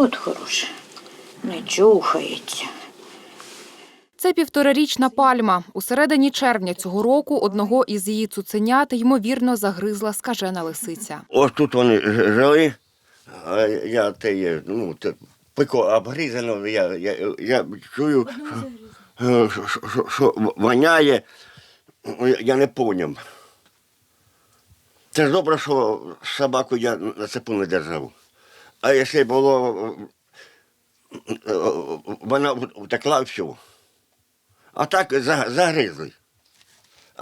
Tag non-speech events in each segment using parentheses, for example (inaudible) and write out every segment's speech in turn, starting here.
От хороше. Не чухається. Це півторарічна пальма. У середині червня цього року одного із її цуценят ймовірно загризла скажена лисиця. Ось тут вони жили, а я те є, ну, те, пико обгризано, я, я, я чую, що, що, що, що воняє, Ну, я- я не поняв. Це ж добре, що собаку я на цепу не держав. А якщо було, е, вона втекла всю. А так за- загризли.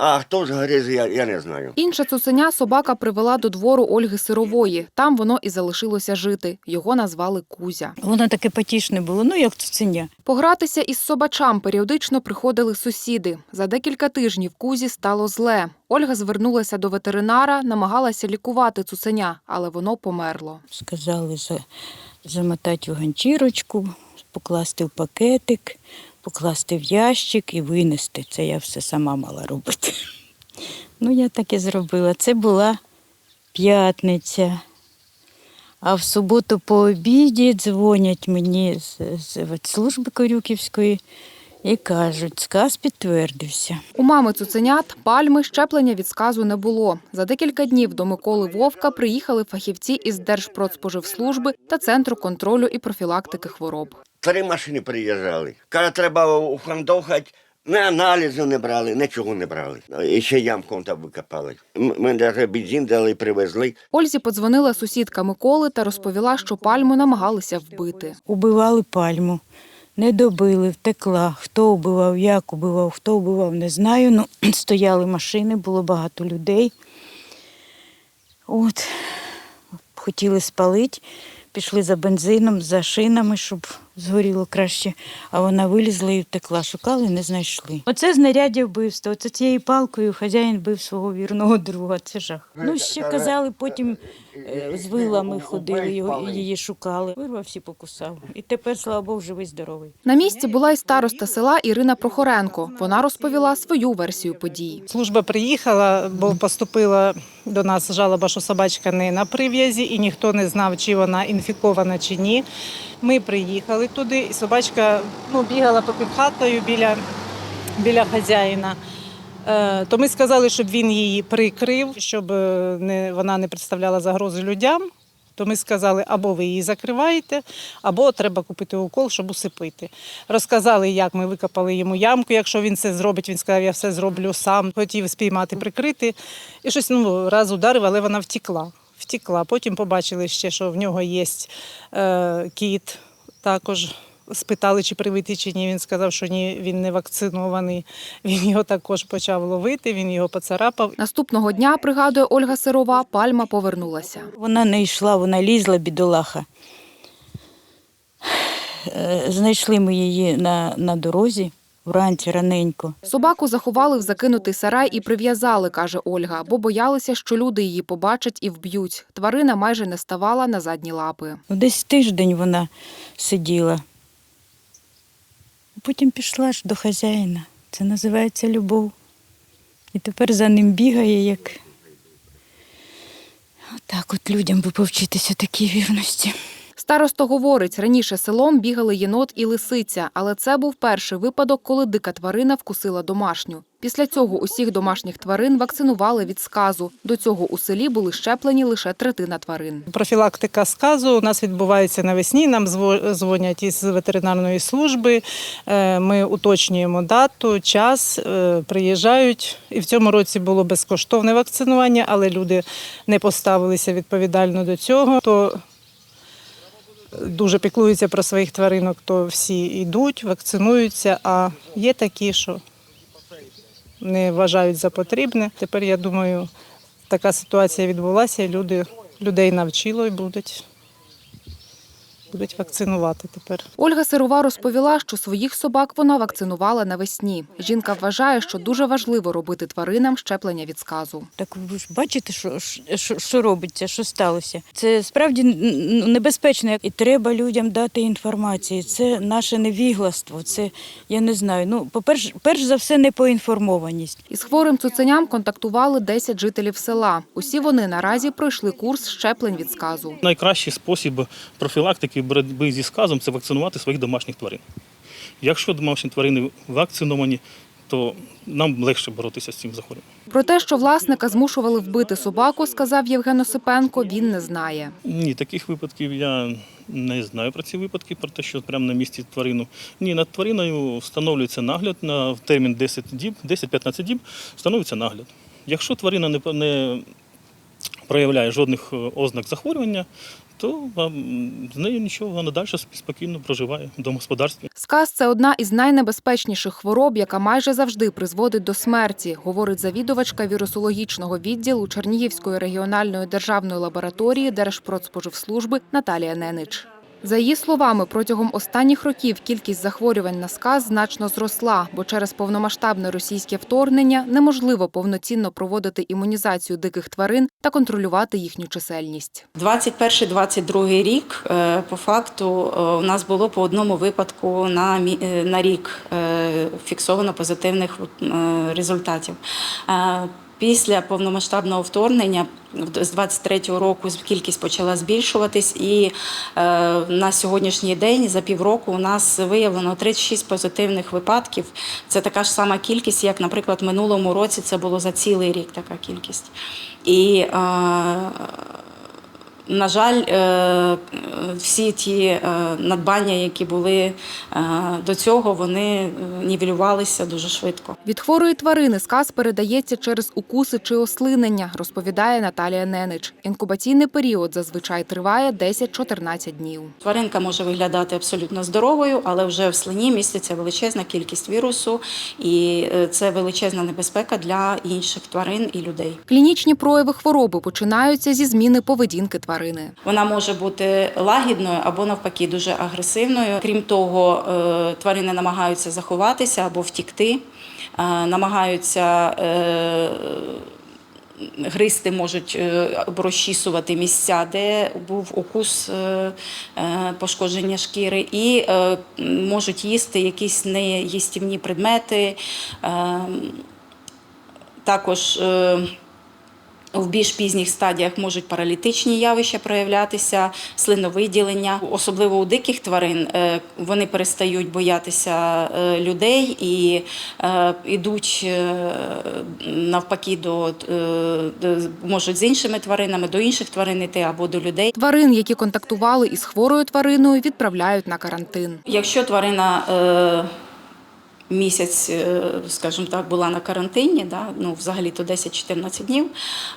А хто загриз, я, я не знаю. Інше цуценя собака привела до двору Ольги Сирової. Там воно і залишилося жити. Його назвали Кузя. Воно таке потішне було, ну як цуценя. Погратися із собачам періодично приходили сусіди. За декілька тижнів Кузі стало зле. Ольга звернулася до ветеринара, намагалася лікувати цуценя, але воно померло. Сказали за, замотати в ганчірочку, покласти в пакетик, покласти в ящик і винести. Це я все сама мала робити. (laughs) Ну, я так і зробила. Це була п'ятниця. А в суботу по обіді дзвонять мені з, з служби Корюківської і кажуть, сказ підтвердився. У мами цуценят пальми щеплення від сказу не було. За декілька днів до Миколи Вовка приїхали фахівці із Держпродспоживслужби та Центру контролю і профілактики хвороб. Три машини приїжджали. Каже, треба уфандохати. Ми аналізу не брали, нічого не брали. І ще ямку там викопали. Ми навіть бензин дали, привезли. Ользі подзвонила сусідка Миколи та розповіла, що пальму намагалися вбити. Убивали пальму, не добили, втекла. Хто убивав, як убивав, хто убивав, не знаю. Ну, (clears throat) стояли машини, було багато людей. От, хотіли спалити, пішли за бензином, за шинами, щоб згоріло краще. А вона вилізла і втекла. Шукали, не знайшли. Оце знаряддя вбивства. Оце цією палкою хазяїн бив свого вірного друга. Це жах. Ну, ще казали, потім з вилами ходили, його, її шукали. Вирвав всі покусав. І тепер, слава Богу, живий здоровий. На місці була й староста села Ірина Прохоренко. Вона розповіла свою версію подій. Служба приїхала, бо поступила до нас жалоба, що собачка не на прив'язі, і ніхто не знав, чи вона інфікована чи ні. Ми приїхали туди, і собачка ну, бігала попід хатою біля, біля хазяїна. Е, То ми сказали, щоб він її прикрив, щоб е, не, вона не представляла загрози людям. То ми сказали, або ви її закриваєте, або треба купити укол, щоб усипити. Розказали, як ми викопали йому ямку. Якщо він це зробить, він сказав, я все зроблю сам. Хотів спіймати, прикрити. І щось ну, раз ударив, але вона втікла. Втікла. Потім побачили ще, що в нього є е, кіт. Також спитали, чи привитий, чи ні. Він сказав, що ні, він не вакцинований. Він його також почав ловити, він його поцарапав. Наступного дня, пригадує Ольга Сирова, пальма повернулася. Вона не йшла, вона лізла, бідолаха. Е, Знайшли ми її на, на дорозі вранці раненько. Собаку заховали в закинутий сарай і прив'язали, каже Ольга, бо боялися, що люди її побачать і вб'ють. Тварина майже не ставала на задні лапи. Ну, Десь тиждень вона сиділа. Потім пішла ж до хазяїна. Це називається любов. І тепер за ним бігає, як. Отак от людям би повчитися такій вірності. Старосто говорить, раніше селом бігали єнот і лисиця, але це був перший випадок, коли дика тварина вкусила домашню. Після цього усіх домашніх тварин вакцинували від сказу. До цього у селі були щеплені лише третина тварин. Профілактика сказу у нас відбувається навесні. Нам зво- дзвонять із ветеринарної служби. Е, Ми уточнюємо дату, час, е, приїжджають. І в цьому році було безкоштовне вакцинування, але люди не поставилися відповідально до цього. То дуже піклуються про своїх тваринок, то всі йдуть, вакцинуються. А є такі, що не вважають за потрібне. Тепер я думаю, така ситуація відбулася, і люди людей навчило і будуть, будуть вакцинувати тепер. Ольга Сирова розповіла, що своїх собак вона вакцинувала навесні. Жінка вважає, що дуже важливо робити тваринам щеплення від сказу. Так ви ж бачите, що, що, що робиться, що сталося. Це справді небезпечно. І треба людям дати інформацію. Це наше невігластво. Це я не знаю. Ну, по-перше, перш за все, непоінформованість. Із хворим цуценям контактували 10 жителів села. Усі вони наразі пройшли курс щеплень від сказу. Найкращий спосіб профілактики випадки боротьби зі сказом це вакцинувати своїх домашніх тварин. Якщо домашні тварини вакциновані, то нам легше боротися з цим захворюванням. Про те, що власника змушували вбити собаку, сказав Євген Осипенко, він не знає. Ні, таких випадків я не знаю про ці випадки, про те, що прямо на місці тварину. Ні, над твариною встановлюється нагляд на термін 10 діб, 10-15 діб встановлюється нагляд. Якщо тварина не, не проявляє жодних е, ознак захворювання, то з нею нічого, вона далі спокійно проживає в домогосподарстві. Сказ це одна із найнебезпечніших хвороб, яка майже завжди призводить до смерті, говорить завідувачка вірусологічного відділу Чернігівської регіональної державної лабораторії Держпродспоживслужби Наталія Ненич. За її словами, протягом останніх років кількість захворювань на сказ значно зросла, бо через повномасштабне російське вторгнення неможливо повноцінно проводити імунізацію диких тварин та контролювати їхню чисельність. 21-22 рік е, по факту е, у нас було по одному випадку на, е, на рік фіксовано позитивних результатів. Після повномасштабного вторгнення з 23-го року кількість почала збільшуватись, і е, на сьогоднішній день за півроку у нас виявлено 36 позитивних випадків. Це така ж сама кількість, як, наприклад, минулому році це було за цілий рік така кількість. І е, на жаль, е, всі ті е, надбання, які були е, до цього, вони нівелювалися дуже швидко. Від хворої тварини сказ передається через укуси чи ослинення, розповідає Наталія Ненич. Інкубаційний період зазвичай триває 10-14 днів. Тваринка може виглядати абсолютно здоровою, але вже в слині міститься величезна кількість вірусу, і це величезна небезпека для інших тварин і людей. Клінічні прояви хвороби починаються зі зміни поведінки тварини. Вона може бути лагідною або навпаки дуже агресивною. Крім того, е, тварини намагаються заховатися або втікти, е, намагаються е, гризти можуть розчісувати місця, де був укус пошкодження шкіри, і можуть їсти якісь неїстівні предмети. Е, Також в більш пізніх стадіях можуть паралітичні явища проявлятися, слиновиділення. Особливо у диких тварин е, вони перестають боятися е, людей і йдуть е, навпаки до, можуть з іншими тваринами, до інших тварин йти або до людей. Тварин, які контактували із хворою твариною, відправляють на карантин. Якщо тварина місяць, е, скажімо так, була на карантині, да, ну, взагалі то 10-14 днів,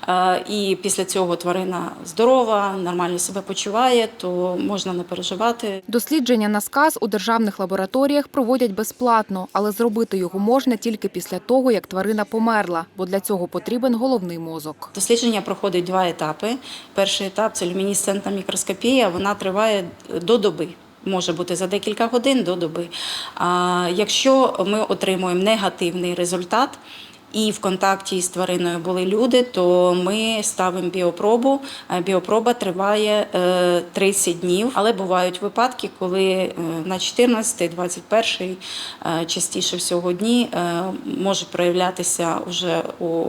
е, і після цього тварина здорова, нормально себе почуває, то можна не переживати. Дослідження на сказ у державних лабораторіях проводять безплатно, але зробити його можна тільки після того, як тварина померла, бо для цього потрібен головний мозок. Дослідження проходить два етапи. Перший етап це люмінесцентна мікроскопія, вона триває до доби. Може бути за декілька годин до доби. А якщо ми отримуємо негативний результат і в контакті з твариною були люди, то ми ставимо біопробу. Е, Біопроба триває е, 30 днів, але бувають випадки, коли е, на 14, 21 е, частіше всього дні е, може проявлятися вже у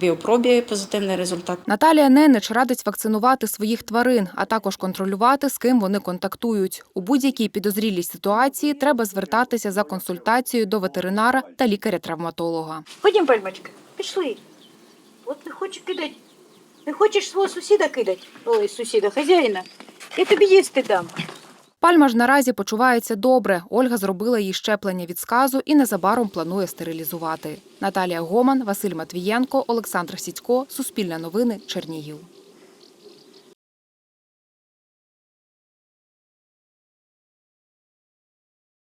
біопробі позитивний результат. Наталія Ненич радить вакцинувати своїх тварин, а також контролювати, з ким вони контактують. У будь-якій підозрілій ситуації треба звертатися за консультацією до ветеринара та лікаря-травматолога. Ходім, пальмочка, пішли. От не хочу кидати. Не хочеш свого сусіда кидати? Ой, сусіда, хазяїна. Я тобі їсти дам. Пальма ж наразі почувається добре. Ольга зробила їй щеплення від сказу і незабаром планує стерилізувати. Наталія Гоман, Василь Матвієнко, Олександр Сідько, Суспільне новини, Чернігів.